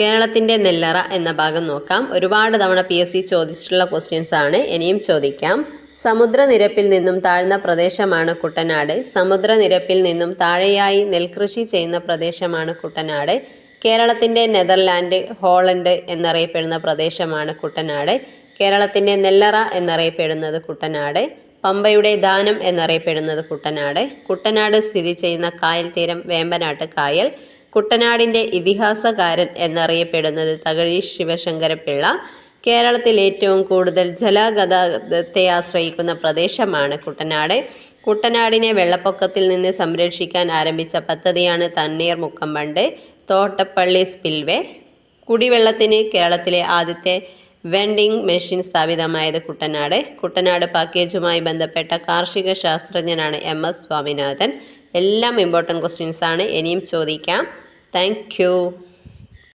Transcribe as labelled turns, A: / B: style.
A: കേരളത്തിന്റെ നെല്ലറ എന്ന ഭാഗം നോക്കാം. ഒരുപാട് തവണ പി എസ് സി ചോദിച്ചിട്ടുള്ള ക്വസ്റ്റ്യൻസ് ആണ്. ഇനിയും ചോദിക്കാം. സമുദ്രനിരപ്പിൽ നിന്നും താഴ്ന്ന പ്രദേശമാണ് കുട്ടനാട്. സമുദ്രനിരപ്പിൽ നിന്നും താഴെയായി നെൽകൃഷി ചെയ്യുന്ന പ്രദേശമാണ് കുട്ടനാട്. കേരളത്തിന്റെ നെതർലാൻഡ് ഹോളണ്ട് എന്നറിയപ്പെടുന്ന പ്രദേശമാണ് കുട്ടനാട്. കേരളത്തിന്റെ നെല്ലറ എന്നറിയപ്പെടുന്നത് കുട്ടനാട്. പമ്പയുടെ ദാനം എന്നറിയപ്പെടുന്നത് കുട്ടനാട്. കുട്ടനാട് സ്ഥിതി ചെയ്യുന്ന കായൽ തീരം വേമ്പനാട്ട് കായൽ. കുട്ടനാടിന്റെ ഇതിഹാസകാരൻ എന്നറിയപ്പെടുന്നത് തകഴി ശിവശങ്കരപിള്ള കേരളത്തിൽ ഏറ്റവും കൂടുതൽ ജലഗതാഗതത്തെ ആശ്രയിക്കുന്ന പ്രദേശമാണ് കുട്ടനാട്. കുട്ടനാടിനെ വെള്ളപ്പൊക്കത്തിൽ നിന്ന് സംരക്ഷിക്കാൻ ആരംഭിച്ച പദ്ധതിയാണ് Thanneermukkom bund Thottappally spillway. കുടിവെള്ളത്തിന് കേരളത്തിലെ ആദ്യത്തെ വെൻഡിംഗ് മെഷീൻ സ്ഥാപിതമായത് കുട്ടനാട്. കുട്ടനാട് പാക്കേജുമായി ബന്ധപ്പെട്ട കാർഷിക ശാസ്ത്രജ്ഞനാണ് എം എസ് സ്വാമിനാഥൻ. എല്ലാം ഇമ്പോർട്ടന്റ് ക്വസ്റ്റ്യൻസ് ആണ്. ഇനിയും ചോദിക്കാം. താങ്ക്